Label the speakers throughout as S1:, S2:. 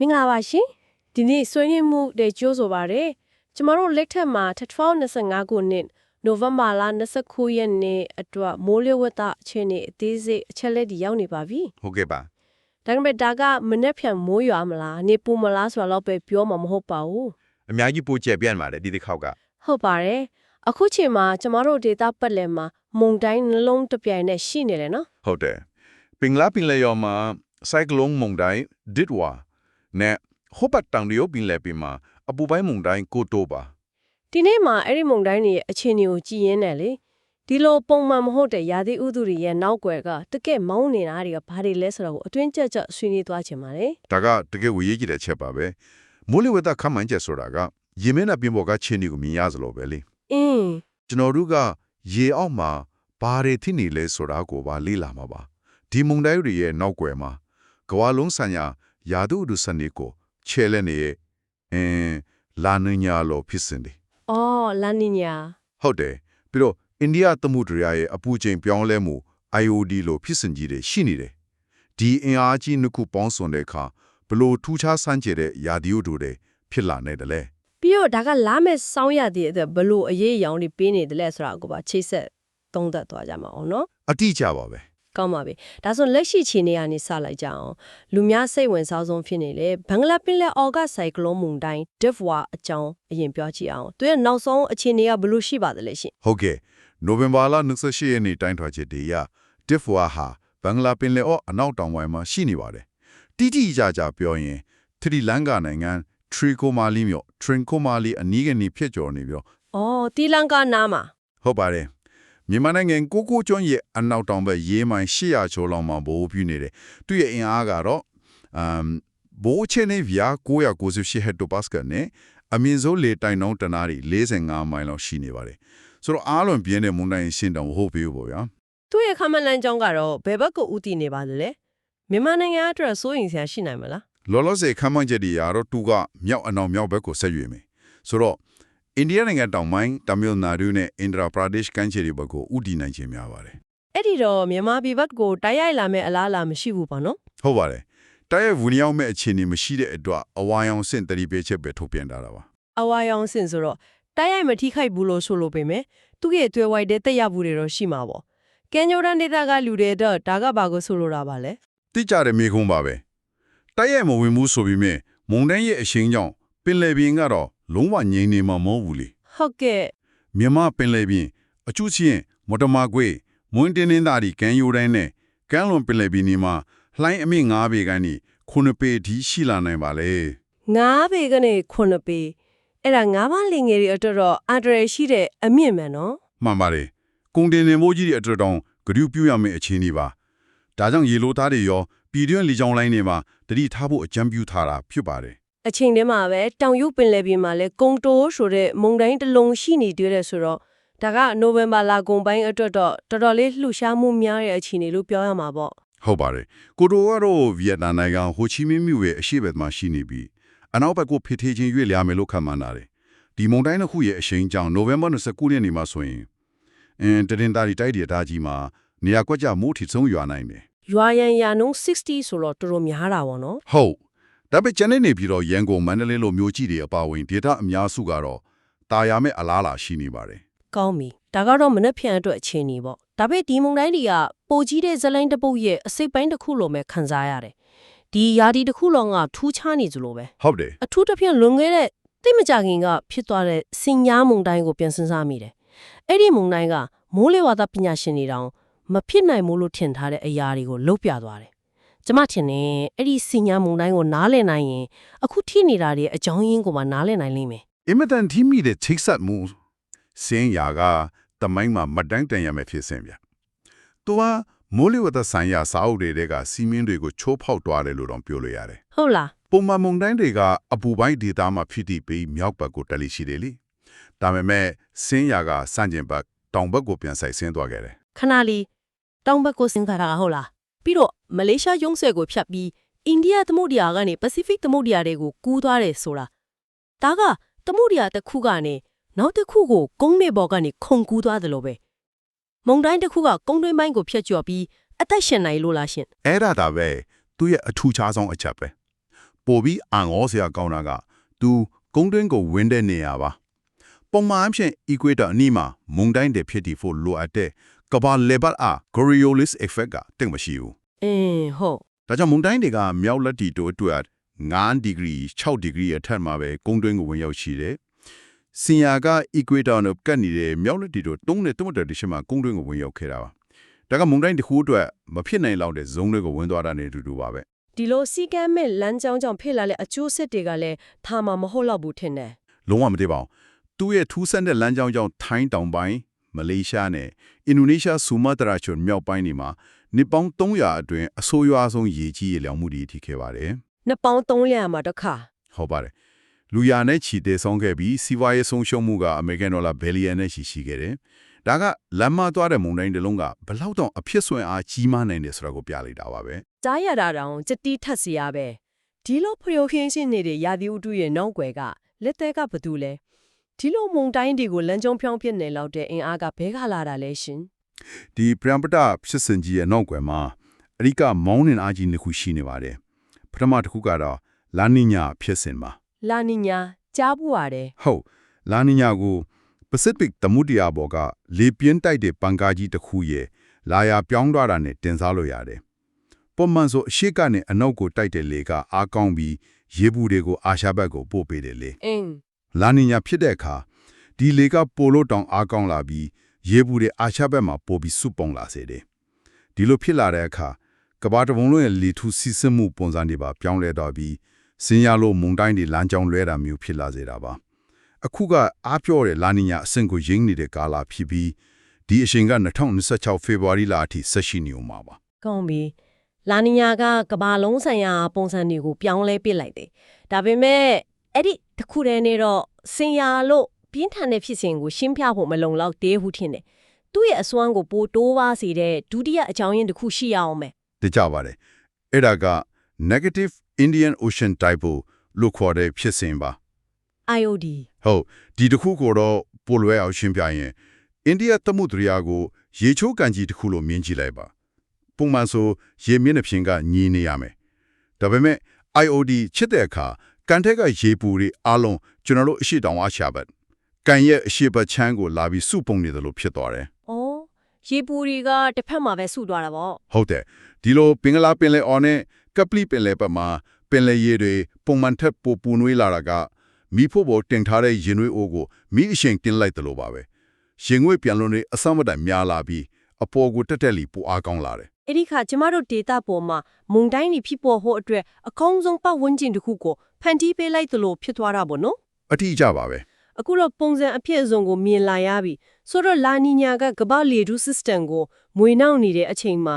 S1: မင်္ဂလာပါရှင်ဒီနေ့ဆွေးနွေးမှုတွေကြိုးဆိုပါရယ်ကျမတို့လက်ထက်မှာ2025ခုနှစ်နိုဝင်ဘာလ29ရက်နေ့အတွက်မိုးလေဝသအခြေအနေအသေးစိတ်အချက်လက်တွေရောက်နေပါပြီ
S2: ဟုတ်ကဲ့ပါ
S1: ဒါပေမဲ့ဒါကမနေ့ဖြန်မိုးရွာမလားနေပူမလားဆိုတာတော့ပဲပြောမှာမဟုတ်ပါဘူး
S2: အများကြီးပိုကျက်ပြန့်ပါတယ်ဒီတစ်ခေါက်က
S1: ဟုတ်ပါတယ်အခုချိန်မှာကျမတို့ဒေတာပတ်လည်မှာမုန်တိုင်းနှလုံးတစ်ပြိုင်နဲ့ရှိနေတယ်နော်
S2: ဟုတ်တယ်ပင်လာပင်လေယောမှာဆိုင်ကလုန်းမုန်တိုင်းဒစ်ဝါ နဲ့ဟိုဘတ်တောင်ရီယိုပင်လေပင်မှာအပူပိုင်းမုန်တိုင်းကိုတိုပါ
S1: ဒီနေ့မှာအဲ့ဒီမုန်တိုင်းတွေရဲ့အခြေအနေကိုကြည်ရင်းတယ်လေဒီလိုပုံမှန်မဟုတ်တဲ့ရာသီဥတုတွေရဲ့နောက်ွယ်ကတကယ်မောင်းနေတာတွေကဘာတွေလဲဆိုတော့ကိုအတွင်းကြက်ကြက်ဆွေးနွေးသွားချင်ပါတယ်
S2: ဒါကတကယ်ဝေရေးကြည့်တဲ့ချက်ပါပဲမိုးလေဝသခန့်မှန်းချက်ဆိုတာကရေမင်းနဲ့ပြင်ပေါ်ကချင်းဒီကိုမြင်ရစလို့ပဲလေ
S1: အင်း
S2: ကျွန်တော်တို့ကရေအောက်မှာဘာတွေဖြစ်နေလဲဆိုတာကိုပါလေ့လာမှာပါဒီမုန်တိုင်းတွေရဲ့နောက်ွယ်မှာကဝါလုံးဆိုင်ရာယာဒုဒုစနေကိုချဲလဲနေရဲ့ အင်းလာနညာလို့ဖြစ်စင်တယ်
S1: အော်လာနီညာ
S2: ဟုတ်တယ်ပြီးတော့အိန္ဒိယသမုဒ္ဒရာရဲ့အပူချိန်ပြောင်းလဲမှု IOD လို့ဖြစ်စဉ်ကြီးတွေရှိနေတယ်ဒီအင်အားကြီးနှစ်ခုပေါင်းစုံတဲ့အခါဘလို့ထူးခြားဆန်းကျယ်တဲ့ယာဒီယိုတို့တွေဖြစ်လာနေတယ်လေ
S1: ပြီးတော့ဒါကလာမဲ့စောင်းရတဲ့အတွက်ဘလို့အရေးအယောင်တွေပေးနေတယ်လဲဆိုတာကိုပါချိတ်ဆက်သုံးသပ်သွားကြမှာအောင်နော်
S2: အတိအကျပါပဲ
S1: ကောင်းပါပြီဒါဆိုလက်ရှိခြေနေရနေစလိုက်ကြအောင်လူများစိတ်ဝင်စားဆုံးဖြစ်နေလေဘင်္ဂလားပင်လယ်အော်ကဆိုင်ကလုန်းမုန်တိုင်း Devwa အကြောင်းအရင်ပြောကြည့်အောင်သူရဲ့နောက်ဆုံးအခြေအနေကဘလို့ရှိပါသလဲရှင်
S2: ဟုတ်ကဲ့နိုဝင်ဘာလ28ရက်နေ့တိုင်းထွာချက်တည်းရ Diffwa ဟာဘင်္ဂလားပင်လယ်အော်အနောက်တောင်ပိုင်းမှာရှိနေပါတယ်တိတိကျကျပြောရင်သရီလန်ကာနိုင်ငံ Trichomali မြို့ Trincomalee အနီးကနေဖြစ်ကျော်နေပြီးတော့။
S1: အော်တီလန်ကာနာမှာ
S2: ဟုတ်ပါတယ် မြန်မာနိုင်ငံကိုကိုကျွန်းရဲ့အနောက်တောင်ဘက်ရေးမိုင်800ကျော်လောက်မှာဘိုးပြနေတယ်သူ့ရဲ့အင်အားကတော့အမ်ဘိုးချေနေဗျာ998ဟက်တိုပါစကနဲ့အမြင့်ဆုံးလေတိုင်နှုန်းတနားရီ45မိုင်လောက်ရှိနေပါတယ်ဆိုတော့အားလုံးပြင်းတဲ့မုန်တိုင်းရှင်းတောင်ဟုတ်ပြီပေါ့ဗျာ
S1: သူ့ရဲ့ခမလန်ကြောင်းကတော့ဘယ်ဘက်ကိုဥတည်နေပါသလဲ။မြန်မာနိုင်ငံအတွက်စိုးရင်စရာရှိနိုင်မလား
S2: လောလောဆယ်ခမ်းမချက်တွေရာတော့သူကမြောက်အနောက်မြောက်ဘက်ကိုဆက်ရွေ့မယ်ဆိုတော့ အိန္ဒိယနိုင်ငံတောင်ပိုင်းတမီလ်နာဒူနဲ့အင်ဒရာပရာဒက်ရှ်ကန်ချေတွေဘက်ကိုဥတီနိုင်ခြင်းများပါတယ်။
S1: အဲ့ဒီတော့မြန်မာပြည်ဘက်ကိုတိုက်ရိုက်လာမဲ့အလားအလာမရှိဘူးပေါ့နော်
S2: ဟုတ်ပါတယ်တိုက်ရိုက်ဝင်ရောက်မဲ့အခြေအနေမရှိတဲ့အတွက်အဝါရောင်စင့်တတိပေးချက်ပဲထုတ်ပြန်ထားတာပါ။
S1: အဝါရောင်စင်ဆိုတော့တိုက်ရိုက်မထိခိုက်ဘူးလို့ဆိုလို့ပေမဲ့သူ့ရဲ့တွေ့ဝိုက်တဲ့တက်ရောက်မှုတွေတော့ရှိမှာပေါ့။ကင်ညိုရန်ဒေတာကလူတွေတော့ဒါကဘာကိုဆိုလိုတာပါလဲ
S2: တိကျတဲ့မိကုံးပါပဲတိုက်ရိုက်မဝင်ဘူးဆိုပြီးမြင်မုန်တိုင်းရဲ့အရှိန်ကြောင့်ပင်လယ်ပြင်ကတော့ လုံးဝငြိမ်နေမှာမဟုတ်ဘူးလေ။
S1: ဟုတ်ကဲ့
S2: မြန်မာပင်လယ်ပြင်အကျူးချင်းမော်တမာကွေမွန်းတင်းနေတာဒီကန်ယူတိုင်းနဲ့ကမ်းလွန်ပင်လယ်ပြင်ဒီမှာလှိုင်းအမြင့်9ပေကနေ9ပေထိရှိလာနိုင်ပါလေ
S1: ငါးပေကနေ9ပေအဲ့ဒါငါးပါးလင်ငယ်တွေအတွက်တော့အန္တရာယ်ရှိတဲ့အမြင့်မှန်နော်
S2: မှန်ပါတယ်ကုန်တင်နေမိုးကြီးတဲ့အတွက်တောင်ဂရုပြုရမယ့်အခြေအနေပါဒါကြောင့်ရေလိုသားတွေရောပြည်တွင်းလေကြောင်းလိုင်းတွေမှာတတိထားဖို့အကြံပြုထားတာဖြစ်ပါတယ်
S1: အချိန်တည်းမှာပဲတောင်ရုပ်ပင်လယ်ပြင်မှာလဲကုံတိုးဆိုတဲ့မုန်တိုင်းတစ်လုံးရှိနေတွေ့တယ်ဆိုတော့ဒါကနိုဝင်ဘာလကုန်ပိုင်းအတွက်တော့တော်တော်လေးလှူရှားမှုများတဲ့အခြေအနေလို့ပြောရမှာပေါ့
S2: ဟုတ်ပါတယ်ကိုတိုကတော့ဗီယက်နမ်နိုင်ငံဟိုချီမင်းမြို့ရဲ့အရှေ့ဘက်မှာရှိနေပြီးအနောက်ဘက်ကိုဖိထေးချင်းရွေ့လျားမယ်လို့ခန့်မှန်းတာတယ်ဒီမုန်တိုင်းတစ်ခုရဲ့အရှိန်ကြောင့်နိုဝင်ဘာ29ရက်နေ့မှာဆိုရင်အင်းတရင်တာရီတိုက်တဲ့ဒါကြီးမှာနေရာကွက်ကြမိုးထီဆုံးရွာနိုင်တယ်
S1: ရွာရန်ရာနှုန်း60ဆိုတော့တော်တော်များတာပေါ့နော်
S2: ဟုတ် ဒါပေမဲ့ကျန်တဲ့နေပြီးတော့ရန်ကုန်မန္တလေးလိုမျိုးကြီးတွေအပါအဝင်ဒေတာအများစုကတော့တာယာမဲ့အလားအလာရှိနေပါတယ်
S1: ကောင်းပြီဒါကတော့မနှက်ဖြန်အတွက်အခြေအနေပေါ့ဒါပေမဲ့ဒီမုန်တိုင်းတွေကပိုကြီးတဲ့ဇလိုင်းတစ်ပုတ်ရဲ့အစိတ်ပိုင်းတစ်ခုလိုပဲခံစားရတယ်ဒီယာဒီတစ်ခုလုံးကထူးခြားနေကြလို့ပဲ
S2: ဟုတ်တယ်
S1: အထူးသဖြင့်လွန်ခဲ့တဲ့တိတ်မကြခင်ကဖြစ်သွားတဲ့စင်ညာမုန်တိုင်းကိုပြန်စဉ်းစားမိတယ်။အဲ့ဒီမုန်တိုင်းကမိုးလေဝသပညာရှင်တွေတောင်မဖြစ်နိုင်ဘူးလို့ထင်ထားတဲ့အရာတွေကိုလုတ်ပြသွားတယ်။ ကျမထင်တယ်အဲ့ဒီစင်ညာမုန်တိုင်းကိုနားလည်နိုင်ရင်အခုထိနေတာတွေအကြောင်းရင်းကိုမှနားလည်နိုင်လိမ့်မယ်
S2: အင်မတန်ထိမိတဲ့ချိတ်ဆက်မှုစင်းရာကတမိုင်းမှာမတန်းတန်ရမယ်ဖြစ်စင်ဗျ။သူကမိုးလေဝသဆိုင်ရာစာအုပ်တွေကစီမင်းတွေကိုချိုးဖောက်သွားတယ်လို့တော့ပြောလို့ရတယ်။
S1: ဟုတ်လား။
S2: ပုံမှန်မုန်တိုင်းတွေကအပူပိုင်းဒေသမှာဖြစ်တည်ပြီးမြောက်ဘက်ကိုတက်လိရှိတယ်လေ။ဒါပေမဲ့စင်းရာကစန့်ကျင်ဘက်တောင်ဘက်ကိုပြန်ဆိုင်ဆင်းသွားခဲ့တယ်
S1: ခဏလေးတောင်ဘက်ကိုစဉ်းစားတာဟုတ်လား။ ပြီးတော့မလေးရှားရုံးဆွဲကိုဖြတ်ပြီးအိန္ဒိယသမုဒ္ဒရာကနေပစိဖိတ်သမုဒ္ဒရာတွေကိုကူးသွားတယ်ဆိုတာဒါကသမုဒ္ဒရာတစ်ခုကနေနောက်တစ်ခုကိုကုန်းမေဘော်ကနေခုန်ကူးသွားတယ်လို့ပဲမုန်တိုင်းတစ်ခုကကုန်းတွင်းပိုင်းကိုဖျက်ကျော်ပြီးအသက်ရှင်နိုင်လို့လားရှင်။
S2: အဲ့ဒါဒါပဲသူ့ရဲ့အထူးခြားဆုံးအချက်ပဲ။ပိုပြီးအံ့ဩစရာကောင်းတာကသူကုန်းတွင်းကိုဝင်တဲ့နေရာပါပုံမှန်အဖြစ် equator အနီးမှာမုန်တိုင်းတွေဖြစ်တည်ဖို့လိုအပ်တဲ့ ကမ္ဘာလေပတ်အား Coriolis effect ကတိတ်မရှိဘူး
S1: အင်းဟုတ်
S2: ဒါကြောင့်မုန်တိုင်းတွေကမြောက်လက်တီတို့အတွက်9ဒီဂရီ6ဒီဂရီအထက်မှာပဲကုန်းတွင်းကိုဝင်ရောက်ရှိတယ်။စင်ယာက equator နဲ့ကပ်နေတဲ့မြောက်လက်တီတို့3နဲ့3တဲ့ဒီရှမှာကုန်းတွင်းကိုဝင်ရောက်ခဲ့တာပါ။ဒါကမုန်တိုင်းတစ်ခုအတွက်မဖြစ်နိုင်လောက်တဲ့ဇုံတွေကိုဝင်သွားတာနဲ့အတူတူပါပဲ
S1: ဒီလိုစီကမ်းမဲ့လမ်းကြောင်းကြောင့်ဖြစ်လာတဲ့အကျိုးဆက်တွေကလည်းထားမှာမဟုတ်တော့ဘူးထင်တယ်။
S2: လုံးဝမတည်ပါဘူး။သူ့ရဲ့ထူးဆန်းတဲ့လမ်းကြောင်းကြောင့်ထိုင်းတောင်ပိုင်း မလေးရှားနဲ့အင်ဒိုနီးရှားဆူမာတရာကျွန်းမြောက်ပိုင်းတွေမှာနှစ်ပေါင်း300အတွင်းအဆိုးရွားဆုံးရေကြီးရေလျောင်မှုတွေထိခဲ့ပါတယ်။
S1: နှစ်ပေါင်း300မှာတစ်ခါ
S2: ဟုတ်ပါတယ်လူရနဲ့ချီတဲ့ဆုံးခဲ့ပြီးစီးပွားရေးဆုံးရှုံးမှုကအမေရိကန်ဒေါ်လာဘီလီယံနဲ့ရှိရှိခဲ့တယ်။ဒါကလမ်းမသွားတဲ့မုန်တိုင်းတစ်လုံးကဘယ်လောက်တော့အဖြစ်ဆွဲအားကြီးမားနိုင်တယ်ဆိုတာကိုပြလိုက်တာပါပဲ
S1: ကြားရတာတောင်စတီးထက်စီရပဲဒီလိုဖျို့ခင်းရှင်းနေတဲ့ရာသီဥတုရဲ့နောက်ွယ်ကလက်သေးကဘာတူလဲ ဒီလိုမုန်တိုင်းတွေကိုလမ်းကြောင်းဖြောင်းပြနေလောက်တဲ့အင်အားကဘဲခလာတာလဲရှင်။
S2: ဒီပရံပတဖြစ်စဉ်ကြီးရဲ့နောက်ွယ်မှာအရိကမောင်းနှင်အားကြီးနှစ်ခုရှိနေပါတယ်။ပထမတစ်ခုကတော့လာနီညာဖြစ်စဉ်ပါ
S1: လာနီညာကြားပူရတယ်။
S2: ဟုတ်လာနီညာကို Pacific သမုဒ္ဒရာဘော်ကလေပြင်းတိုက်တဲ့ပန်ကားကြီးတစ်ခုရဲ့လာယာပြောင်းသွားတာနဲ့တင်စားလို့ရတယ်။ပုံမှန်ဆိုအရှိကနေအနောက်ကိုတိုက်တဲ့လေကအားကောင်းပြီးရေဘူးတွေကိုအာရှဘက်ကိုပို့ပေးတယ်လေ
S1: အင်း။
S2: လာနီညာဖြစ်တဲ့အခါဒီလေကပိုလို့တောင်အားကောင်းလာပြီးရေဘူးတွေအာရှဘက်မှာပို့ပြီးစုပုံလာစေတယ်။ဒီလိုဖြစ်လာတဲ့အခါကမ္ဘာတစ်ပုံလုံးရဲ့လေထူစီးဆင်းမှုပုံစံတွေပါပြောင်းလဲတော့ပြီးစင်ရလို့မုန်တိုင်းတွေလမ်းကြောင်းလွဲတာမျိုးဖြစ်လာစေတာပါ။အခုကအားပြောတဲ့လာနီညာအဆင့်ကိုရင်းနေတဲ့ကာလာဖြစ်ပြီးဒီအချိန်က2026ဖေဖော်ဝါရီလအထိဆက်ရှိနေဦးမှာပါ
S1: ကောင်းပြီလာနီညာကကဘာလုံးဆိုင်ရာပုံစံတွေကိုပြောင်းလဲပစ်လိုက်တယ်ဒါပေမဲ့ အဲ့ဒီတစ်ခုတည်းနဲ့တော့စင်ယာလို့ပြင်းထန်တဲ့ဖြစ်စဉ်ကိုရှင်းပြဖို့မလုံလောက်သေးဘူးထင်တယ်သူ့ရဲ့အစွမ်းကိုပိုတိုးပါစေတဲ့ဒုတိယအကြောင်းရင်းတစ်ခုရှိရအောင်မယ်
S2: တကြပါတယ်အဲ့ဒါက negative Indian Ocean Dipole လို့ခေါ်တဲ့ဖြစ်စဉ်ပါ
S1: IOD
S2: ဟုတ်ဒီတစ်ခုကိုတော့ပိုလွဲအောင်ရှင်းပြရင်အိန္ဒိယသမုဒ္ဒရာကိုရေချိုးကန်ကြီးတစ်ခုလို့မြင်ကြည့်လိုက်ပါပုံမှန်ဆိုရေမျက်နှာပြင်ကညီနေရမယ်ဒါပေမဲ့ IOD ချစ်တဲ့အခါ ကန်ထက်ကရေပူတွေအလုံးကျွန်တော်တို့အရှိတောင်အားရှာဘတ်ကန်ရဲ့အရှိဘတ်ချမ်းကိုလာပြီးစုပုံနေတယ်လို့ဖြစ်သွားတယ်။
S1: အော်ရေပူတွေကတစ်ဖက်မှာပဲစုသွားတာပေါ့
S2: ဟုတ်တယ်ဒီလိုပင်္ဂလာပင်လယ်အော်နဲ့ကပလီပင်လယ်ပတ်မှာပင်လယ်ရေတွေပုံမှန်ထက်ပိုပူနွေးလာတာကမိဖို့ပေါ်တင်ထားတဲ့ရင်နွေးအိုးကိုမိအရှင်တင်လိုက်တယ်လို့ပါပဲရင်ငွေပြန်လွန်တွေအဆမတန်များလာပြီးအပေါ်ကိုတက်တက်လီပူအားကောင်းလာတယ်။
S1: အဲ့ဒီခါကျမတို့ဒေတာပေါ်မှာမုန်တိုင်းတွေဖြစ်ပေါ်ဖို့အတွက်အကောင်းဆုံးပတ်ဝန်းကျင်တစ်ခုကို ဖန်တီးပေးလိုက်သလိုဖြစ်သွားတာပေါ့နော်
S2: အတိအကျပါပဲ။
S1: အခုတော့ပုံစံအဖြစ်အစုံကိုမြင်လာရပြီ။ဆိုတော့လာနီညာကကမ္ဘာလေထု system ကိုမွေနှောက်နေတဲ့အချိန်မှာ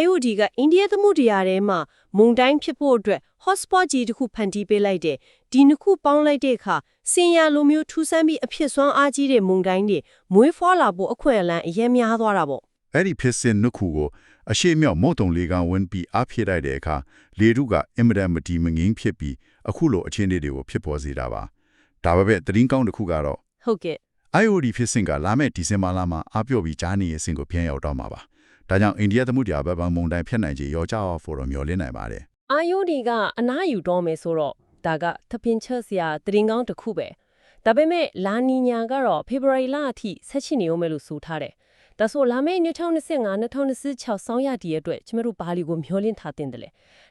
S1: IOD ကအိန္ဒိယသမုဒ္ဒရာထဲမှာမုန်တိုင်းဖြစ်ဖို့အတွက် hotspot ကြီးတစ်ခုဖန်တီးပေးလိုက်တယ်။ဒီနှစ်ခုပေါင်းလိုက်တဲ့အခါစင်ရလိုမျိုးထူးဆန်းပြီးအဖြစ်စွမ်းအားကြီးတဲ့မုန်တိုင်းတွေမွေးဖွားလာဖို့အခွင့်အလမ်းအရင်များသွားတာပေါ့
S2: အဲ့ဒီဖြစ်စဉ်နှစ်ခုကို အရှိမြောက်မုတ်တုံလေးကဝင်ပြီးအားဖြစ်လိုက်တဲ့အခါလေထုကအင်မတန်မတီမငင်းဖြစ်ပြီးအခုလိုအခြေအနေတွေကိုဖြစ်ပေါ်စေတာပါဒါပေမဲ့သတင်းကောင်းတစ်ခုကတော့။
S1: ဟုတ်ကဲ့
S2: IOD ဖြစ်စဉ်ကလာမယ့်ဒီဇင်ဘာလမှာအားပြော့ပြီးကြားနေရဲ့အဆင့်ကိုပြန်ရောက်တော့မှာပါ။ဒါကြောင့်အိန္ဒိယသမုဒ္ဒရာဘက်ပံမုန်တိုင်းဖြစ်နိုင်ခြေရောကြအောင်ဖို့တော့မျှော်လင့်နိုင်ပါတယ်
S1: အာယုဒီကအနားယူတော့မယ်ဆိုတော့ဒါကသပင်ချက်စရာတရင်ကောင်းတစ်ခုပဲဒါပေမဲ့လာနီညာကတော့ဖေဖော်ဝါရီလအထိဆက်ချင်နေဦးမယ်လို့ဆိုထားတယ် ဒါဆိုလာမယ့်2025 2026ဆောင်းရတီရဲ့အတွက်ကျမတို့ဘာလီကိုမျှော်လင့်ထားတင်တယ်လေ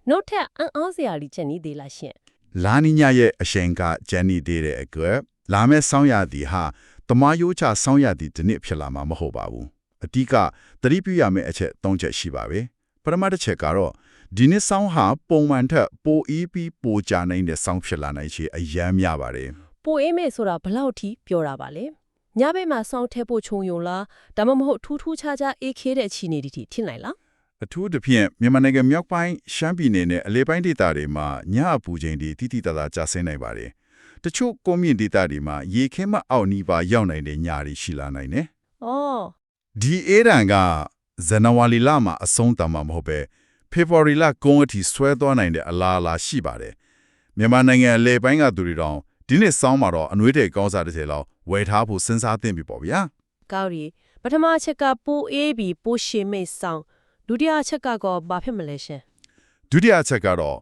S1: နောက်ထပ်အံ့အားစရာလေးချက်နေသေးလားရှင်။
S2: လာနီညာရဲ့အရှိန်ကဂျန်နီသေးတဲ့အတွက်လာမယ့်ဆောင်းရာသီဟာတမယိုးချဆောင်းရာသီတစ်နှစ်ဖြစ်လာမှာမဟုတ်ပါဘူး။အတိကသတိပြုရမယ့်အချက်၃ချက်ရှိပါပဲ။ပထမတစ်ချက်ကတော့ဒီနှစ်ဆောင်းဟာပုံမှန်ထက်ပိုအီးပြီးပိုကြနိုင်တဲ့ဆောင်းဖြစ်လာနိုင်ခြေအယမ်းများပါတယ်။
S1: ပိုအေးမယ်ဆိုတာဘလောက်ထိပြောတာပါလဲ ညဘက်မှာစောင်းထဲဖို့ခြုံယုံလားဒါမှမဟုတ်ထူးထူးခြားခြားအေးခဲတဲ့အခြေအနေတွေထိထင်နိုင်လား
S2: အထူးသဖြင့်မြန်မာနိုင်ငံမြောက်ပိုင်းရှမ်းပြည်နယ်နဲ့အလဲပိုင်းဒေသတွေမှာညအပူချိန်တွေတိတိတသာကျဆင်းနိုင်ပါတယ်။တချို့ကုန်းမြင့်ဒေသတွေမှာရေခဲမအောက်နီးပါရောက်နိုင်တဲ့ညတွေရှိလာနိုင်တယ်။
S1: အော်။
S2: ဒီအေးဒံကဇန်နဝါရီလမှာအဆုံးသတ်မှာမဟုတ်ပဲဖေဖော်ဝါရီလကုန်းအထိဆွဲသွားနိုင်တဲ့အလားအလာရှိပါတယ်။မြန်မာနိုင်ငံအလဲပိုင်းကသူတွေတောင်ဒီနှစ်ဆောင်းမှာတော့အနှွေးတဲ့ကောင်းစားတစ်ထည်လောက် ဝယ်ထားဖို့စဉ်းစားသင့်ပြီပေါ့ဗျာ။
S1: ကောက်ရီပထမအချက်ကပိုအေးပြီးပိုရှည်မိတ်ဆောင်ဒုတိယအချက်ကတော့ဘာဖြစ်မလဲရှင်
S2: ဒုတိယအချက်ကတော့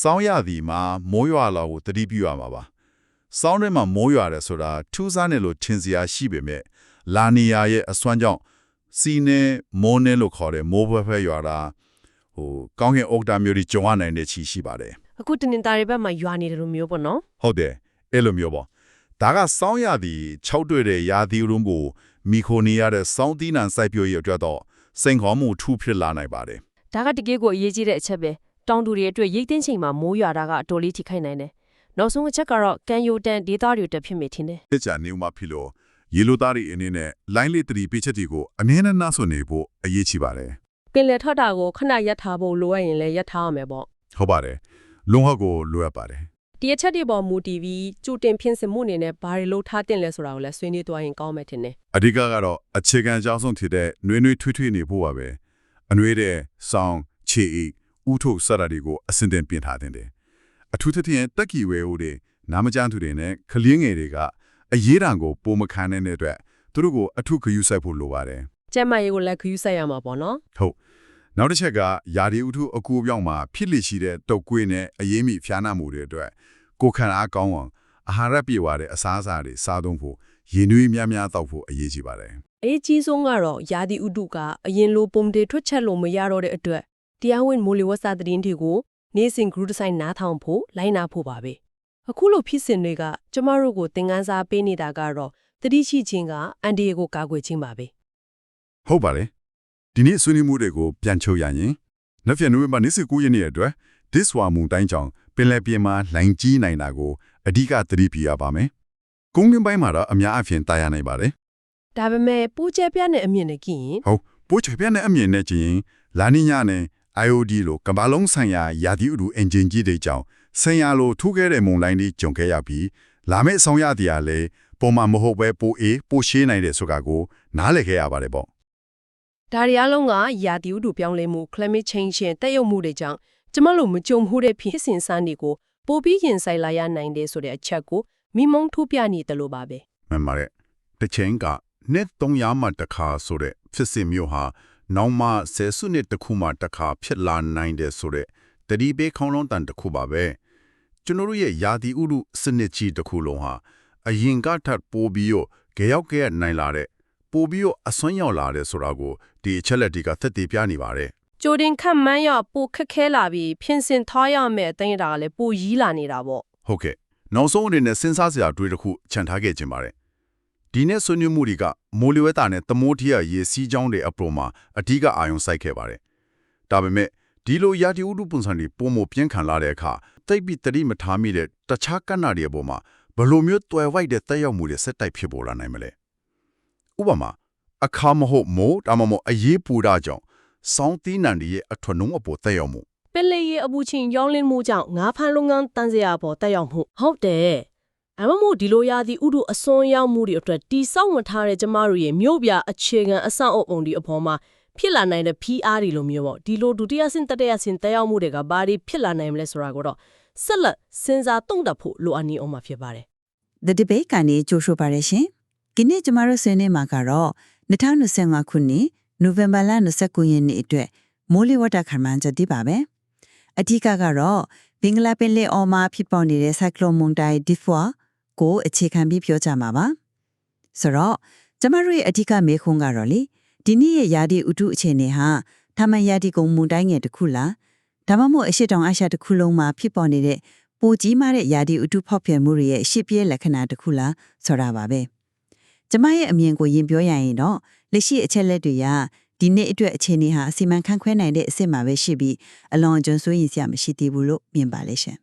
S2: စောင်းရသည်မှာမိုးရွာလာကိုတတိပြုရမှာပါစောင်းထဲမှာမိုးရွာတယ်ဆိုတာထူးဆန်းတယ်လို့ထင်စရာရှိပေမဲ့လာနီယာရဲ့အစွမ်းကြောင့်စီနေမိုးနေလို့ခေါ်တဲ့မိုးဖွဲဖွဲရွာတာဟိုကောင်းကင်အုတ်တာမျိုးတွေကြုံရနိုင်တဲ့ချီရှိပါတယ်
S1: အခုတနင်္သာရီဘက်မှာရွာနေတယ်လို့မျိုးပေါ့နော်
S2: ဟုတ်တယ်အဲ့လိုမျိုးပေါ့ ဒါကစောင်းရသည်၆တွေ့တဲ့ရာသီဥတုကိုမီခိုနီရတဲ့စောင်းသီးနှံစိုက်ပျိုးရေးအတွက်တော့စိန်ခေါ်မှုထူးဖြစ်လာနိုင်ပါတယ်
S1: ဒါကတကယ်ကိုအရေးကြီးတဲ့အချက်ပဲတောင်သူတွေအတွက်ရိတ်သိမ်းချိန်မှာမိုးရွာတာကအတော်လေးထိခိုက်နိုင်တယ်နောက်ဆုံးအချက်ကတော့ကန်ယိုတန်ဒေတာတွေတက်ဖြစ်မိထင်တယ်
S2: တစ်ချာနေဦးမှာဖြစ်လို့ရေလိုသားတွေအနေနဲ့လိုင်းလေးတတိပိချက်တွေကိုအနည်းနဲ့နှဆွနေဖို့အရေးကြီးပါတယ်
S1: ပင်လယ်ထွက်တာကိုခဏရပ်ထားဖို့လိုအပ်ရင်လည်းရပ်ထားရမယ်ပေါ့
S2: ဟုတ်ပါတယ်လုံဟောက်ကိုလိုအပ်ပါတယ်
S1: ဒီအချက်တွေပေါ်မူတည်ပြီးကြိုတင်ဖြစ်စင်မှုအနေနဲ့ဘာတွေလုပ်ထားတင်လဲဆိုတာကိုလည်းဆွေးနွေးသွားရင်ကောင်းမယ်ထင်တယ်
S2: အဓိကကတော့အခြေခံအကြောင်းဆုံးဖြစ်တဲ့နှွေးနှွေးထွေးထွေးနေဖို့ပါပဲအနှွေးတဲ့ဆောင်းခြေအိဥထုစရတွေကိုအစင်တင်ပြင်ထားတဲ့တယ်အထူးသဖြင့်တက်ကီဝဲဦးတွေနာမကျန်းသူတွေနဲ့ကလင်းငယ်တွေကအရေးတံကိုပုံမခံနိုင်တဲ့အတွက်သူတို့ကိုအထုခယူဆိုင်ဖို့လိုပါတယ်
S1: ကျက်မရေးကိုလည်းခယူးဆက်ရမှာပေါ့နော်
S2: ဟုတ်နောက်တစ်ချက်ကယာဒီဥထုအကူအပြောင်းမှာဖြစ်လိရှိတဲ့တုတ်ကွေးနဲ့အရေးမိဖျားနာမှုတွေအတွက် ကိုယ်ခံအားကောင်းအောင်အာဟာရပြေဝတဲ့အစားအစာတွေစားသုံးဖို့ရင်နွေးများများတောက်ဖို့အရေးကြီးပါတယ်
S1: အရေးကြီးဆုံးကတော့ယာဒီဥတုကအရင်လိုပုံတွေထွက်ချက်လို့မရတော့တဲ့အတွက်တရားဝင်မိုးလေဝသသတင်းတွေကိုနေ့စဉ် group design နားထောင်ဖို့လိုင်းနာဖို့ပါပဲအခုလိုဖြစ်စဉ်တွေကကျမတို့ကိုသင်ခန်းစာပေးနေတာကတော့တတိရှိခြင်းကအန်ဒီယေကိုကာကွယ်ခြင်းပါပဲ
S2: ဟုတ်ပါတယ်ဒီနေ့ဆွေးနွေးမှုတွေကိုပြန်ချုပ်ရရင်နောက်ပြန်နိုဝင်ဘာ29ရက်နေ့အတွက် this one မူတိုင်းကြောင့် ပင်လယ်ပြင်မှာလိုင်ကြီးနိုင်တာကိုအဓိကသတိပြုရပါမယ်ကုန်းကင်းပိုင်းမှာတော့အများအပြားတာယာနိုင်ပါတယ်
S1: ဒါပေမဲ့ပူကျဲပြတ်တဲ့အမြင်နဲ့ကြည့်ရင်
S2: ဟုတ်ပိုးချွေပြနဲ့အမြင်နဲ့ကြည့်ရင်လာနီညာနဲ့ IOD လိုကမ္ဘာလုံးဆိုင်ရာယာတိဥဒူအင်ဂျင်ကြီးတွေကြောင့်ဆင်ရလိုထူးခဲ့တဲ့မုန်တိုင်းတွေကြုံခဲ့ရပြီးလာမယ့်အဆောင်ရတရားလည်းပုံမှန်မဟုတ်ပဲပိုအေးပိုရှေးနိုင်တယ်ဆိုတာကိုနားလည်ခဲ့ရပါတယ်ပေါ့
S1: ဒါရီအလုံးကယာတီဥတုပြောင်းလဲမှု climate change ရဲ့တက်ရောက်မှုတွေကြောင့် ကျမတို့မကြုံမှုတဲ့ဖြစ်စဉ်စမ်းတွေကိုပိုပြီးရင်ဆိုင်လာရနိုင်တယ်ဆိုတဲ့အချက်ကိုမိမုံထုတ်ပြနေတယ်လို့ပါပဲ
S2: မှန်ပါတယ်တစ်ချိန်ကနှစ်300မှတခါဆိုတဲ့ဖြစ်စဉ်မျိုးဟာနောက်မှဆယ်စုနှစ်တစ်ခုမှတခါဖြစ်လာနိုင်တယ်ဆိုတဲ့တတိပေးခေါင်းလုံးတန်တစ်ခုပါပဲကျွန်တော်တို့ရဲ့ယာတိဥရုစနစ်ကြီးတစ်ခုလုံးဟာအရင်ကထပ်ပိုးပြီးတော့ကြရောက်ကြရနိုင်လာတဲ့ပိုးပြီးတော့အစွမ်းရောက်လာတဲ့ဆိုတာကိုဒီအချက်လက်တွေကသက်သေပြနေပါတယ်
S1: ကြိုတင်ခန့်မှန်းရပိုခက်ခဲလာပြီးဖြစ်စဉ်ထားရမယ့်အတိုင်းအတာကလည်းပိုရီးလာနေတာပေါ့
S2: ဟုတ်ကဲ့နောက်ဆုံးအနေနဲ့စဉ်းစားစရာတွေးတစ်ခုခြံထားခဲ့ခြင်းပါတယ်ဒီနေ့ဆွေးနွေးမှုတွေကမိုးလေဝသနဲ့သမုဒ္ဒရာရေစီးကြောင်းတွေအပေါ်မှာအဓိကအာရုံစိုက်ခဲ့ပါတယ်ဒါပေမဲ့ဒီလိုရာတီဥတုပုံစံတွေပုံမပြင်းခံလာတဲ့အခါတိတ်ပြီးတတိမထားမိတဲ့တခြားကဏ္ဍတွေအပေါ်မှာဘယ်လိုမျိုးတွယ်ဝိုက်တဲ့တက်ရောက်မှုတွေစက်တိုက်ဖြစ်ပေါ်လာနိုင်မလဲဥပမာအခါမဟုတ်မိုးဒါမှမဟုတ်အရေးပူတာကြောင့် စောင်းသီးနှံတွေရဲ့အထွတ်နှုံးအပေါ်တက်ရောက်မှု
S1: ပင်လေရေအပူချိန်ရောင်းလင်းမှုကြောင့်ငါးဖမ်းလုပ်ငန်းတန်းစရာပေါ်တက်ရောက်မှုဟုတ်တယ်အမမို့ဒီလိုရာသီဥတုအစွန်းရောက်မှုတွေအတွက်တီဆောက်ဝင်ထားတဲ့ကျမတို့ရဲ့မြို့ပြအခြေခံအဆောက်အအုံတွေအပေါ်မှာဖြစ်လာနိုင်တဲ့ PR တွေလိုမျိုးပေါ့ဒီလိုဒုတိယဆင့်တတိယဆင့်တက်ရောက်မှုတွေကဘာတွေဖြစ်လာနိုင်မလဲဆိုတာကိုတော့ဆက်လက်စဉ်းစားသုံးသပ်ဖို့လိုအပ်နေအောင်မှာဖြစ်ပါတယ်
S3: The debate ကနေကြိုးဆိုပါရရှင်။ဒီနေ့ကျမတို့ဆွေးနွေးမှာကတော့2025ခုနှစ် နိုဝင်ဘာလ29ရက်နေ့အတွက်မိုးလေဝသခန့်မှန်းချက်ဒီပါပဲ။အထူးကတော့ဘင်္ဂလားပင်လယ်အော်မှာဖြစ်ပေါ်နေတဲ့ဆိုင်ကလုန်းမုန်တိုင်းဒီဖွာကိုအခြေခံပြီးပြောကြမှာပါ။ဆိုတော့ကျမတို့ရဲ့အထူးမေးခွန်းကတော့လေဒီနေ့ရဲ့ယာဒီဥတုအခြေအနေဟာထာမန်ယာဒီကုံမုန်တိုင်းငယ်တစ်ခုလားဒါမှမဟုတ်အရှိတောင်အာရှတစ်ခုလုံးမှာဖြစ်ပေါ်နေတဲ့ပိုကြီးမားတဲ့ယာဒီဥတုဖောက်ပြန်မှုတွေရဲ့ရှစ်ပြည့်လက္ခဏာတစ်ခုလားဆိုတာပါပဲ။ကျမရဲ့အမြင်ကိုယင်ပြောရရင်တော့ လက်ရှိအချက်လက်တွေကဒီနေ့အတွက်အခြေအနေဟာအစီမံခန့်ခွဲနိုင်တဲ့အစ်စ်မှာပဲရှိပြီးအလွန်အကျွံစိုးရင်စရာမရှိသေးဘူးလို့မြင်ပါလေရှင်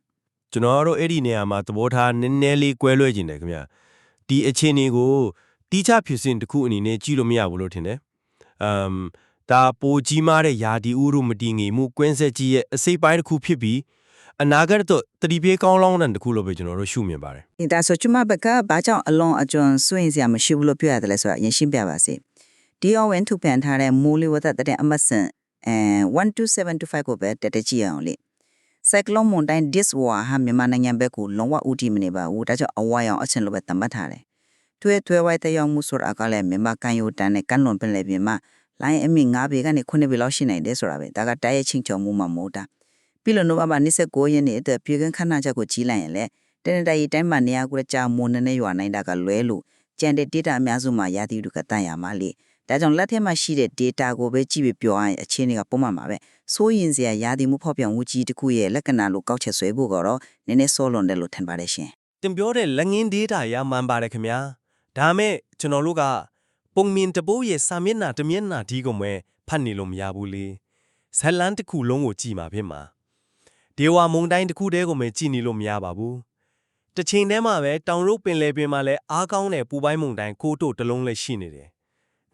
S4: ကျွန်တော်တို့အဲ့ဒီနေရာမှာသဘောထားနည်းနည်းလေးကွဲလွဲကျင်တယ်ခင်ဗျဒီအခြေအနေကိုတီးခြားဖြစ်စဉ်တစ်ခုအနေနဲ့ကြည့်လို့မရဘူးလို့ထင်တယ်အမ်ဒါပိုကြီးမားတဲ့ယာဒီဥရုမတီငီမှုကွင်းဆက်ကြီးရဲ့အစိပ်ပိုင်းတစ်ခုဖြစ်ပြီးအနာဂတ်တော့တတိပြေးကောင်းလောင်းတဲ့တစ်ခုလို့ပဲကျွန်တော်တို့ရှုမြင်ပါတယ်။
S3: ဒါဆိုကျမဘက်ကဘာကြောင့်အလွန်အကျွံစိုးရင်စရာမရှိဘူးလို့ပြောရတယ်လဲဆိုတာရင်ရှင်းပြပါစေ။ ဒီအောင်ဝင်ထုတ်ပြန်ထားတဲ့မိုးလေဝသတဲ့အမတ်စင်အဲ12725ကိုပဲတက်တက်ကြည့်အောင်လေ။ဆိုင်ကလုန်းမွန်တိုင်း this war ဟာမြန်မာနိုင်ငံဘက်ကိုလုံးဝဦးတည်မနေပါဘူးဒါကြောင့်အဝါရောင်အချင်းလိုပဲတတ်မှတ်ထားတယ်ထွေထွေဝိုက်တဲ့ရောက်မှုဆိုတာကလည်းမြန်မာကန်ယိုတန်နဲ့ကန်လွန်ပင်လေပြင်မှာလိုင်းအမီ9ဘေကနေ9ဘေလောက်ရှိနိုင်တယ်ဆိုတာပဲဒါကတိုက်ရိုက်ချင်းချုံမှုမှမဟုတ်တာပပြီးလို့နိုဝင်ဘာ29ရက်နေ့အတွက်ပြည်ကန်းခဏချက်ကိုကြီးလိုက်ရင်လေတနင်္လာရီတိုင်းမှာနေရာကိုကြာမွန်နေနေရွာနိုင်တာကလွဲလို့ကျန်တဲ့ data အများစုမှာရာသီဥတုကတန်ရမှာလေ ဒါကြောင့်လက်ထက်မှာရှိတဲ့ data ကိုပဲကြည့်ပြီးပြောရရင်အခြေအနေကပုံမှန်ပါပဲစိုးရင်စရာရာသီမှုဖောက်ပြန်မှုကြီးတစ်ခုရဲ့လက္ခဏာလို့ကောက်ချက်ဆွဲဖို့ကတော့နည်းနည်းစောလွန်တယ်လို့ထင်ပါတယ်ရှင်
S4: တင်ပြောတဲ့လက်ငင်း data ရမှန်ပါတယ်ခင်ဗျာဒါမဲ့ကျွန်တော်တို့ကပုံမြင်တပိုးရဲ့စာမျက်နှာတစ်မျက်နှာဒီကုန်ပဲဖတ်နေလို့မရဘူးလေဇက်လန်တစ်ခုလုံးကိုကြည့်မှာဖြစ်မှာဒေဝမုန်တိုင်းတစ်ခုတည်းကိုပဲကြည့်နေလို့မရပါဘူးတစ်ချိန်တည်းမှာပဲတောင်ရုပ်ပင်လယ်ပြင်မှာလည်းအားကောင်းတဲ့ပူပိုင်းမုန်တိုင်းကိုတိုတစ်လုံးလည်းရှိနေတယ်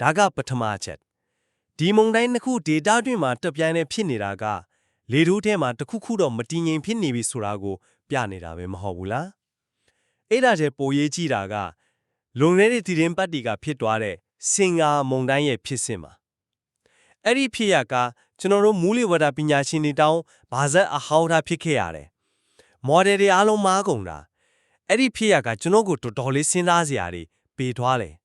S4: ဒါကပထမချက်ဒီမုန်တိုင်းတစ်ခု data တွင်မှာတက်ပြိုင်နေဖြစ်နေတာကလေထိုးထဲမှာတစ်ခုခုတော့မတည်ငြိမ်ဖြစ်နေပြီဆိုတာကို ပြနေတာပဲမဟုတ်ဘူးလားအဲ့ဒါကျပိုရေးကြည့်တာကလွန်နေတဲ့ဒီရင်ပတ်တီကဖြစ်သွားတဲ့စင်ကာမုန်တိုင်းရဲ့ဖြစ်စဉ်မှာအဲ့ဒီဖြစ်ရကကျွန်တော်တို့မူလီဝဒပညာရှင်တွေတောင်းဘာဇက်အဟောင်းထားဖြစ်ခဲ့ရတယ်။မော်ဒယ်တွေအားလုံးမားကုန်တာအဲ့ဒီဖြစ်ရကကျွန်တော်ကိုတော်တော်လေးစဉ်းစားစရာတွေပေးသွားတယ်။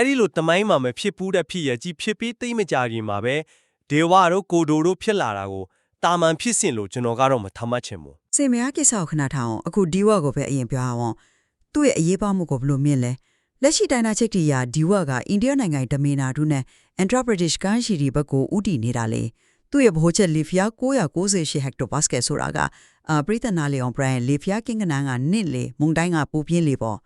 S4: အဲ့ဒီလိုတမိုင်းမှာမဖြစ်ဘူးတဲ့ဖြစ်ရကြီးဖြစ်ပြီးသိမ့်မကြခင်မှာပဲဒေဝတို့ကိုဒိုတို့ဖြစ်လာတာကိုတာမန်ဖြစ်စဉ်လို့ကျွန်တော်ကတော့မထမှတ်ချင်ဘူး
S5: စင်မယားကိစ္စကိုခဏထားအောင်အခုဒီဝါကိုပဲအရင်ပြောအောင်သူ့ရဲ့အရေးပါမှုကိုဘယ်လိုမြင်လဲလက်ရှိတိုင်းနာချိတ်တီယာဒီဝါကအိန္ဒိယနိုင်ငံဒမေနာဒုနဲ့ Andhra Pradesh ကန်ရှိဒီဘက်ကိုဥတီနေတာလေသူ့ရဲ့ဗဟိုချက်လီဖီယာ998ဟက်တိုပါစကယ်ဆိုတာကအာပရိသနာလီအောင်ဘရန်လီဖီယာကင်းကနန်းကနစ်လေမုန်တိုင်းကပူပြင်းလေပေါ့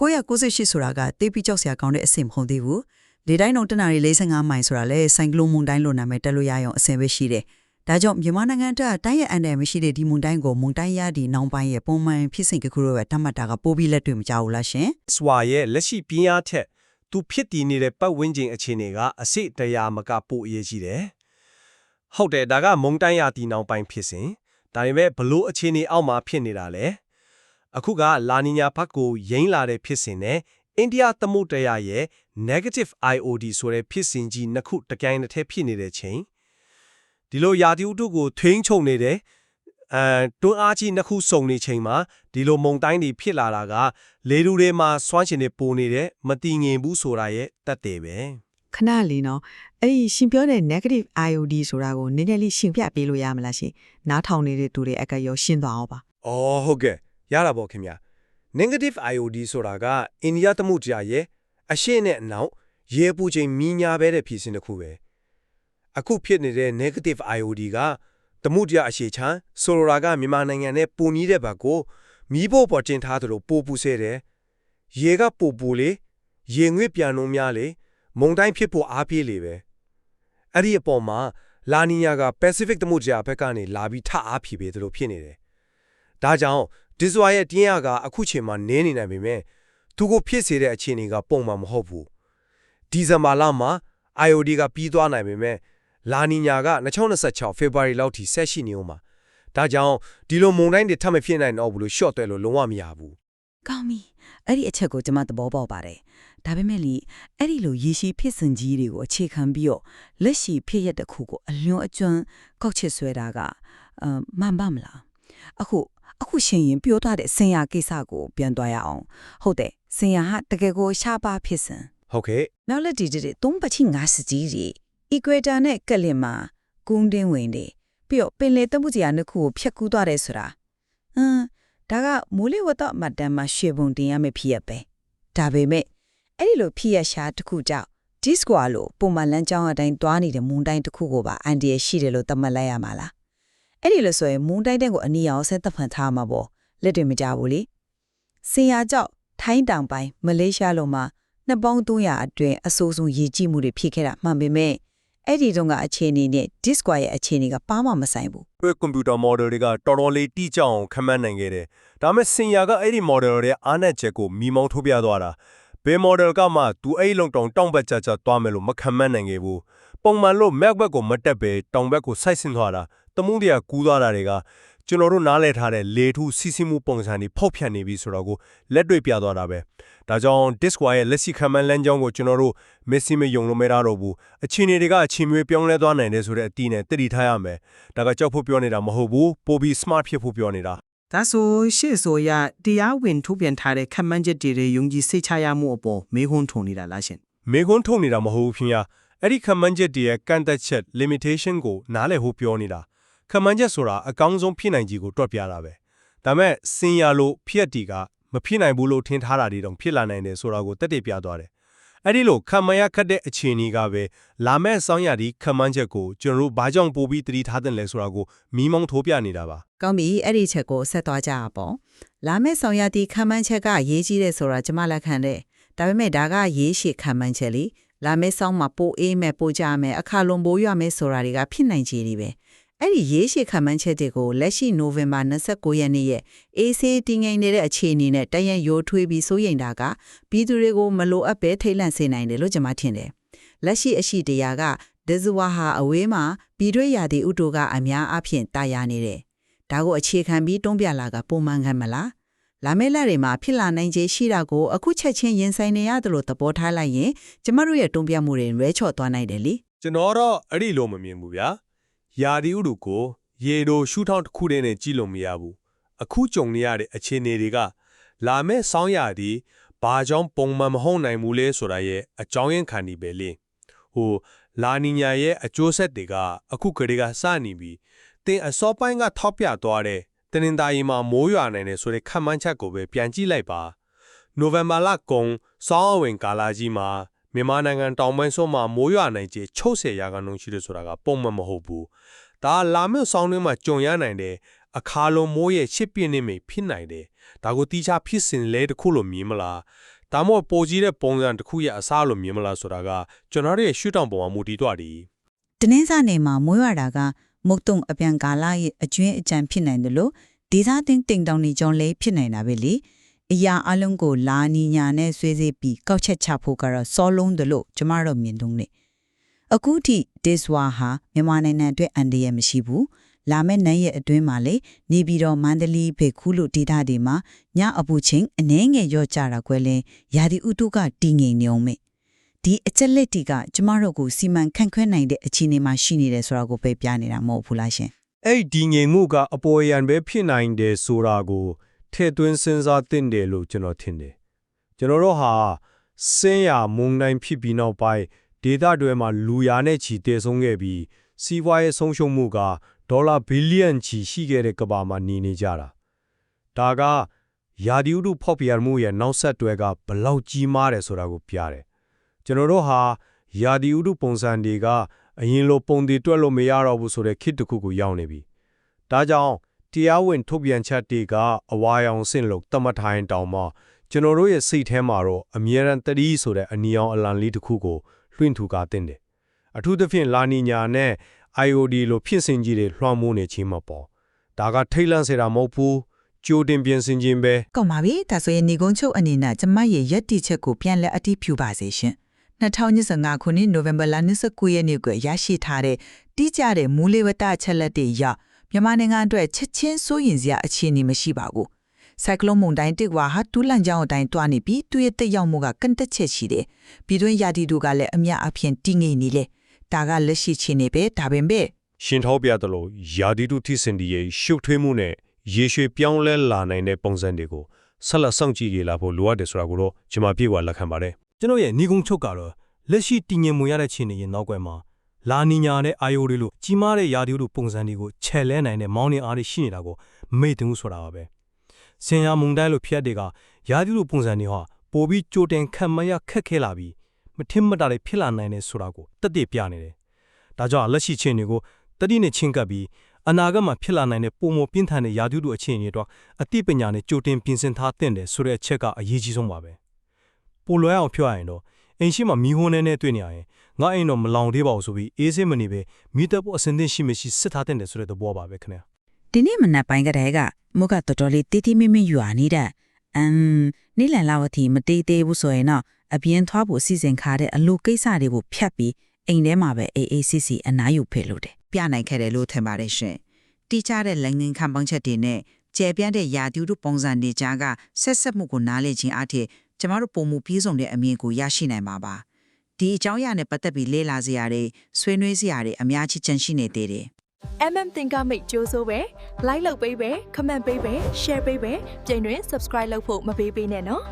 S5: 998ဆိုတာကတေးပြီးကြောက်စရာကောင်းတဲ့အဆင့်မဟုတ်သေးဘူးလေတိုင်းလုံးတနာရီ45မိုင်ဆိုတာလေဆိုင်ကလုန်းမုန်တိုင်းလို့နာမည်တက်လို့ရအောင်အဆင့်ပဲရှိတယ်ဒါကြောင့်မြန်မာနိုင်ငံအတွက်တိုင်းရဲ့အန်တယ်မရှိတဲ့ဒီမွန်တိုင်းကိုမွန်တိုင်းရဒီနောင်ပိုင်းရဲ့ပုံမှန်ဖြစ်စဉ်တစ်ခုလိုပဲတတ်မှတ်တာကပိုးပြီးလက်တွေ့မကြဘူးလားရှင်
S4: စွာရဲ့လက်ရှိပြင်းအားထက်သူဖြစ်တည်နေတဲ့ပတ်ဝန်းကျင်အခြေအနေကအစိတ်တရာမကပိုအရေးကြီးတယ်။ဟုတ်တယ်ဒါကမုံတိုင်းရတီနောက်ပိုင်းဖြစ်စဉ်ဒါပေမဲ့ဘလို့အခြေအနေအောက်မှာဖြစ်နေတာလဲ။ အခုကလာနီညာဘက်ကိုရိမ့်လာတဲ့ဖြစ်စဉ်နဲ့အိန္ဒိယသမုဒ္ဒရာရဲ့ negative IOD ဆိုတဲ့ဖြစ်စဉ်ကြီးနှစ်ခုတကယ်တည်းဖြစ်နေတဲ့ချိန်ဒီလိုယာတီဥတုကိုထွင်းချုံနေတယ်အဲတွန်းအားကြီးနှစ်ခုစုံနေချိန်မှာဒီလိုမုံတိုင်းတွေဖြစ်လာတာက လေတူတွေမှာစွမ်းရှင်တွေပိုနေတယ်မတည်ငြိမ်ဘူးဆိုတာရဲ့တက်တယ်ပဲ
S5: ခဏလေးနော်အဲ့ဒီရှင်ပြောတဲ့ negative IOD ဆိုတာကိုနည်းနည်းလေးရှင်းပြပေးလို့ရမလားရှင်နားထောင်နေတဲ့သူတွေအကရောရှင်းသွားအောင်ပါ။
S4: အော်ဟုတ်ကဲ့ ရတာပေါ့ခင်ဗျာ negative IOD ဆိုတာကအိန္ဒိယသမုဒ္ဒရာရဲ့အရှေ့နဲ့အနောက်ရေပူချိန်မြညာပဲတဲ့ဖြစ်စဉ်တစ်ခုပဲအခုဖြစ်နေတဲ့ negative IOD ကသမုဒ္ဒရာအရှေ့ချမ်းဆိုလိုတာကမြန်မာနိုင်ငံနဲ့ပူနီးတဲ့ဘက်ကိုမီးဖို့ပေါ်တင်ထားသလိုပိုပူဆဲတယ်ရေကပူပူလေရေငွေ့ပြန်လုံးများလေမုန်တိုင်းဖြစ်ဖို့အားပြေးလေပဲအဲ့ဒီအပေါ်မှာလာနီညာက Pacific သမုဒ္ဒရာဘက်ကနေလာပြီးထအားဖြီပေးသလိုဖြစ်နေတယ်ဒါကြောင့် ဒီဇွာရဲ့တင်းရကအခုချိန်မှာနင်းနေနိုင်ပေမဲ့သူကိုဖြစ်စေတဲ့အခြေအနေကပုံမှန်မဟုတ်ဘူးဒီဇင်ဘာလမှာ IOD ကပြီးသွားနိုင်ပေမဲ့လာနီညာက2026 February လောက်ထိဆက်ရှိနေဦးမှာဒါကြောင့်ဒီလိုမုန်တိုင်းတွေထပ်မဖြစ်နိုင်တော့ဘူးလို့ short တယ်လို့လုံးဝမရဘူး
S5: ကောင်းပြီအဲ့ဒီအချက်ကိုကျွန်မသဘောပေါက်ပါတယ်ဒါပေမဲ့လေအဲ့ဒီလိုရေရှိဖြစ်စဉ်ကြီးတွေကိုအခြေခံပြီးတော့လက်ရှိဖြစ်ရတဲ့ခုကိုအလျွန်အကျွမ်းကောက်ချစ်ဆွဲတာကအမ်မှန်ပါမလားအခု အခုရှင်ရင်ပြောထားတဲ့ဆင်ရကိစ္စကိုပြန်သွားရအောင်ဟုတ်တယ်ဆင်ရဟာတကယ်ကိုရှားပါဖြစ်စဉ်
S4: ဟုတ်ကဲ့
S5: နောက်လက်ဒီဒီသုံးပချိငါစကြီးကြီးအီကွေတာနဲ့ကလင်မှာကုန်းတင်းဝင်တယ်ပြီးတော့ပင်လေတမှုကြီးအနှစ်ခုကိုဖျက်ကူးသွားတယ်ဆိုတာဟမ်ဒါကမိုးလေဝသမတ်တမ်းမှာရွှေပုံတင်ရမယ့်ဖြစ်ရပဲဒါပေမဲ့အဲ့ဒီလိုဖြစ်ရရှာတစ်ခုကြောင့်ဒီစကွာလို့ပုံမှန်လမ်းကြောင်းအတိုင်းသွားနေတဲ့မုန်တိုင်းတစ်ခုကိုပါအန်ဒီရရှိတယ်လို့သတ်မှတ်လိုက်ရမှာလား အဲ့ဒီလို့ဆိုရင်မုန်တိုင်းတဲ့ကိုအနီရောင်ဆက်သက်ဖန်ထားမှာပေါ့လက်တွေမကြဘူးလေစင်ရကြောင့်ထိုင်းတောင်ပိုင်းမလေးရှားလိုမှာနှစ်ပေါင်း300အတွင်းအဆိုးဆုံးရေကြီးမှုတွေဖြစ်ခဲ့တာမှန်ပေမဲ့အဲ့ဒီတုန်းကအခြေအနေနဲ့ disk ရဲ့အခြေအနေကပါမှမဆိုင်ဘူး
S4: ဒီကွန်ပျူတာ model တွေကတော်တော်လေးတိကျအောင်ခန့်မှန်းနိုင်ခဲ့တယ်ဒါပေမဲ့စင်ယာကအဲ့ဒီ model တွေအားနက်ချက်ကိုမိမောင်းထုတ်ပြသွားတာဘယ် model ကမှသူအဲ့ဒီလုံတောင်တောင်ဘက်ကြကြသွားမယ်လို့မခန့်မှန်းနိုင်ခဲ့ဘူးပုံမှန်လို့ Mac ဘက်ကိုမတက်ပဲတောင်ဘက်ကိုဆိုက်ဆင်းသွားတာ တမှုတရာကူးသွားတာတွေကကျွန်တော်တို့နားလည်ထားတဲ့လေထုစီးဆင်းမှုပုံစံတွေဖောက်ပြန်နေပြီဆိုတော့ကိုလက်တွေ့ပြသွားတာပဲဒါကြောင့် disk ရဲ့လက်ရှိခံမှန်းလမ်းကြောင်းကိုကျွန်တော်တို့ Messi မယုံလို့မရတော့ဘူးအချင်းတွေကအချင်းမျိုးပြောင်းလဲသွားနိုင်တယ်ဆိုတဲ့အတီးနဲ့တတိထားရမယ်ဒါကကြောက်ဖို့ပြောနေတာမဟုတ်ဘူးပိုပြီး smart ဖြစ်ဖို့ပြောနေတာ
S6: ဒါဆိုရှေ့ဆိုရတရားဝင်ထုတ်ပြန်ထားတဲ့ခံမှန်းချက်တွေယုံကြည်စိတ်ချရမှုအပေါ်မေးခွန်းထုံနေတာလားရှင်
S4: မေခွန်းထုတ်နေတာမဟုတ်ဘူးခင်ဗျာအဲ့ဒီခံမှန်းချက်တွေရဲ့ကန့်သက်ချက် limitation ကိုနားလည်ဖို့ပြောနေတာ ခက်မှန်းချက်ဆိုတာအကောင်းဆုံးဖြစ်နိုင်ကြီးကိုတွက်ပြတာပဲဒါမဲ့စင်ရလို့ဖြစ်တီကမဖြစ်နိုင်ဘူးလို့ထင်ထားတာတွေတောင်ဖြစ်လာနိုင်တယ်ဆိုတာကိုတက်တည်ပြသွားတယ်အဲ့ဒီလိုခက်မှန်းရခက်တဲ့အခြေအနေကပဲလာမဲ့ဆောင်းရသည့်ခက်မှန်းချက်ကိုကျွန်တော်တို့ဘာကြောင့်ပို့ပြီးတတိထားတဲ့လဲဆိုတာကိုမိမောင်းထိုးပြနေတာပါ
S5: ကောင်းပြီအဲ့ဒီချက်ကိုဆက်သွားကြရပေါ့လာမယ့်ဆောင်ရသည့်ခံမှန်းချက်ကရေးကြီးတဲ့ဆိုတာကျွန်မလက်ခံတယ်ဒါပေမဲ့ဒါကရေးရှိခံမှန်းချက်လေလာမယ့်ဆောင်မှာပိုအေးမဲ့ပိုကြမဲ့အခါလွန်ပိုးရမဲ့ဆိုတာတွေကဖြစ်နိုင်ခြေတွေပဲ အဲ့ဒီရေးရှိခံမှန်းချက်တွေကိုလက်ရှိနိုဝင်ဘာ29ရက်နေ့ရဲ့အေးဆေးတင်းငိမ့်နေတဲ့အခြေအနေနဲ့တရက်ရိုးထွေးပြီးစိုးရိမ်တာကပြည်သူတွေကိုမလိုအပ်ပဲထိတ်လန့်စေနိုင်တယ်လို့ကျွန်မထင်တယ်လက်ရှိအရှိတရားကဒဇဝါဟာအဝေးမှာပြည်တွဲရာသီဥတုကအများအပြားတာယာနေတယ်ဒါကိုအခြေခံပြီးတွန်းပြလာကပုံမှန်ခံမလားလာမယ့်လက်တွေမှာဖြစ်လာနိုင်ခြေရှိတာကိုအခုချက်ချင်းရင်ဆိုင်နေရတယ်လို့သဘောထားလိုက်ရင်ကျမတို့ရဲ့တွန်းပြမှုတွေရွဲချော့သွားနိုင်တယ်လी
S4: ကျွန်တော်တော့အဲ့ဒီလိုမမြင်ဘူးဗျာ ယာဒီဥတုကိုရေတိုရှူထောင်းတစ်ခုတည်းနဲ့ကြည့်လို့မရဘူးအခုကြုံနေရတဲ့အခြေအနေတွေကလာမဲ့ဆောင်းရာသီဘာကြောင့်ပုံမှန်မဟုတ်နိုင်ဘူးလဲဆိုတာရဲ့အကြောင်းရင်းခံနေပဲလေဟိုလာနီညာရဲ့အကျိုးဆက်တွေကအခုကလေးကစနေပြီတင်အစောပိုင်းကထောက်ပြသွားတဲ့တင်င်သားရီမှာမိုးရွာနိုင်တယ်ဆိုတဲ့ခံမှန်းချက်ကိုပဲပြန်ကြည့်လိုက်ပါနိုဝင်ဘာလကုန်စောင်းအဝင်ကာလကြီးမှာ မြန်မာနိုင်ငံတောင်ပိုင်းစွန်းမှာမိုးရွာနိုင်ခြေ60ရာခိုင်နှုန်းရှိတယ်ဆိုတာကပုံမှန်မဟုတ်ဘူး။ဒါလာမယ့်ဆောင်းတွင်းမှာကြုံရနိုင်တဲ့အခါလုံးမိုးရဲ့ရှစ်ပြည့်နေမိဖြစ်နိုင်တယ်။ဒါကိုတိကျဖြစ်စဉ်လဲတစ်ခုလို့မြင်မလား။ဒါမှမဟုတ်ပိုကြီးတဲ့ပုံစံတစ်ခုရဲ့အစားလို့မြင်မလားဆိုတာကကျွန်တော်တို့ရဲ့ရှုထောင့်ပေါ်မှာမူတည်သွားတယ်
S3: တနင်္လာနေ့မှာမွေးရတာကမုတ်တုံအပြန်ကာလရဲ့အကျွင်းအကြံဖြစ်နိုင်တယ်လို့ဒေသတင်တိမ်တောင်နေကြောင်းလေးဖြစ်နိုင်တာပဲလေ အရာအလုံးကိုလာနီညာနဲ့ဆွေးစေးပြီးကောက်ချက်ချဖို့ကတော့စောလုံးတယ်လို့ကျမတို့မြင်တုံးနေအခုထိဒေစဝါဟာမြန်မာနိုင်ငံအတွက်အန်ဒီရမရှိဘူးလာမယ့်နိုင်ရဲ့အတွင်းမှာလေနေပြီးတော့မန္တလေးဖေခုလို့ဒေသတွေမှာညအပူချင်းအနှဲငယ်ရော့ကြတာကွဲလဲရာသီဥတုကတည်ငြိမ်နေအောင်မေဒီအချက်လက်တီကကျမတို့ကိုစီမံခန့်ခွဲနိုင်တဲ့အခြေအနေမှာရှိနေတယ်ဆိုတာကိုပဲပြနေတာမဟုတ်ဘူးလားရှင်။
S4: အဲ့ဒီငြိမ်မှုကအပေါ်ယံပဲဖြစ်နိုင်တယ်ဆိုတာကို ထည့်သွင်းစဉ်းစားသင့်တယ်လို့ကျွန်တော်ထင်တယ်။ကျွန်တော်တို့ဟာစင်းရမုန်တိုင်းဖြစ်ပြီးနောက်ပိုင်းဒေတာတွေမှာလူရာနဲ့ချီတည်ဆုံးခဲ့ပြီးစီးပွားရေးဆုံးရှုံးမှုကဒေါ်လာဘီလီယံချီရှိခဲ့တဲ့ကမ္ဘာမှာနေနေကြတာ။ဒါကယာဒီဥတုဖောက်ပြန်မှုရဲ့နောက်ဆက်တွဲကဘလောက်ကြီးမားတယ်ဆိုတာကိုပြတယ်။ကျွန်တော်တို့ဟာယာဒီဥတုပုံစံတွေကအရင်လိုပုံတည်တွက်လို့မရတော့ဘူးဆိုတဲ့ခေတ်တစ်ခုကိုရောက်နေပြီ။ဒါကြောင့် တရားဝင်ထုတ်ပြန်ချက်တွေကအဝါရောင်ဆင့်လို့တတ်မှတ်ထားရင်တောင်မှကျွန်တော်တို့ရဲ့စိတ်ထဲမှာတော့အမြဲတမ်းတတိဆိုတဲ့အနီရောင်အလံလေးတစ်ခုကိုလွှင့်ထူကားတင်တယ်။အထူးသဖြင့်လာနီညာနဲ့ IOD လိုဖြစ်စဉ်ကြီးတွေလွှမ်းမိုးနေခြင်းမပေါ်။ဒါကထိတ်လန့်စေတာမဟုတ်ဘူး။ကြိုတင်ပြင်ဆင်ခြင်းပဲ
S3: ကောင်းပါပြီဒါဆိုရင်ညီကုန်းချုပ်အနေနဲ့ကျမရဲ့ရက်တီချက်ကိုပြန်လက်အတိဖြူပါစေရှင်2025ခုနှစ်နိုဝင်ဘာလ29ရက်နေ့ကရရှိထားတဲ့တိကျတဲ့မူလဝတ္တချက်လက်တွေရ မြန်မာနိုင်ငံအတွက်ချက်ချင်းစိုးရင်စရာအခြေအနေမရှိပါဘူးဆိုင်ကလုန်းမုန်တိုင်းတစ်ဝါဟာတူးလန့်ကြောင်းအတိုင်းတွားနေပြီးသူ့ရဲ့တက်ရောက်မှုကကန့်တက်ချက်ရှိတယ်ပြည်တွင်းရာသီတို့ကလည်းအများအပြားတည်ငြိမ်နေလေဒါကလက်ရှိချင်းနေပဲဒါပင်ပဲ။
S4: ရှင်ထောက်ပြသလိုယာဒီတုထိစင်ဒီရဲ့ရှုပ်ထွေးမှုနဲ့ရေရွှေပြောင်းလဲလာနိုင်တဲ့ပုံစံတွေကိုဆက်လက်စောင့်ကြည့်ရလာဖို့လိုအပ်တယ်ဆိုတာကိုတော့ကျွန်မပြေဝလက်ခံပါတယ်။ကျွန်တော်ရဲ့ညီကုန်းချုပ်ကတော့လက်ရှိတည်ငြိမ်မှုရတဲ့ခြေနေရင်နောက်ကွယ်မှာ လာနီညာနဲ့အာယိုတွေလို့ကြီးမားတဲ့ယာဒီတုပုံစံတွေကိုခြယ်လဲနိုင်တဲ့မောင်းနှင်းအားတွေရှိနေတာကိုမေ့တင်မှုဆိုတာပါပဲ။စင်ရမုန်တိုင်းလို့ဖျက်တွေကယာဒီတုပုံစံတွေဟာပိုပြီးကြိုတင်ခံမရခက်ခဲလာပြီးမထင်မတာတွေဖြစ်လာနိုင်တယ်ဆိုတာကိုတက်တည်ပြနေတယ်။ဒါကြောင့်လက်ရှိချင်းတွေကိုတတိနဲ့ချင်းကပ်ပြီးအနာဂတ်မှာဖြစ်လာနိုင်တဲ့ပုံမပြင်းထန်တဲ့ယာတုတုအခြေအနေတွေအသိပညာနဲ့ကြိုတင်ပြင်ဆင်ထားတဲ့တယ်ဆိုတဲ့အချက်ကအရေးကြီးဆုံးပါပဲပိုလွယ်အောင်ပြောရရင်တော့အိမ်ရှိမှာမီးဟွန်းနေနဲ့တွေ့နေရရင် ငါအိမ်တော့မလောင်သေးပါဘူးဆိုပြီးအေးစင်းမနေပဲမိတပ်ဖို့အစင်သင့်ရှိမရှိစစ်ထားတဲ့တယ်ဆိုတဲ့သဘောပါပဲခင်ဗျာ
S3: ဒီနေ့မနက်ပိုင်းကတည်းကမုကတော်တော်လေးတီးတီးမိမိယူရနေတဲ့အမ်နိလန်လာဝတီမတေးသေးဘူးဆိုရင်တော့အပြင်းသွားဖို့စီစဉ်ခါတဲ့အလူကိစ္စတွေကိုဖြတ်ပြီးအိမ်ထဲမှာပဲအေးအေးဆေးဆေးအနားယူဖယ်လို့တယ်
S5: ပြနိုင်ခဲ့တယ်လို့ထင်ပါတယ်ရှင်တိကျတဲ့လက်ငင်းခံပေါင်းချက်တွေနဲ့ကျေပြန့်တဲ့ယာဒီဥတုပုံစံတွေကြားကဆက်ဆက်မှုကိုနားလည်ခြင်းအထိကျမတို့ပုံမှုပြည့်စုံတဲ့အမြင်ကိုရရှိနိုင်မှာပါ ဒီအကြောင်းအရာနဲ့ပတ်သက်ပြီးလေ့လာစရာတွေဆွေးနွေးစရာတွေအများကြီးချင်ရှိနေသေးတယ်
S7: MM သင်္ကမိတ်ကြိုးစိုးပဲ like လုပ်ပေးပဲ comment ပေးပဲ share ပေးပဲကြိမ်တွင် subscribe လုပ်ဖို့မပေးပေးနဲ့နော်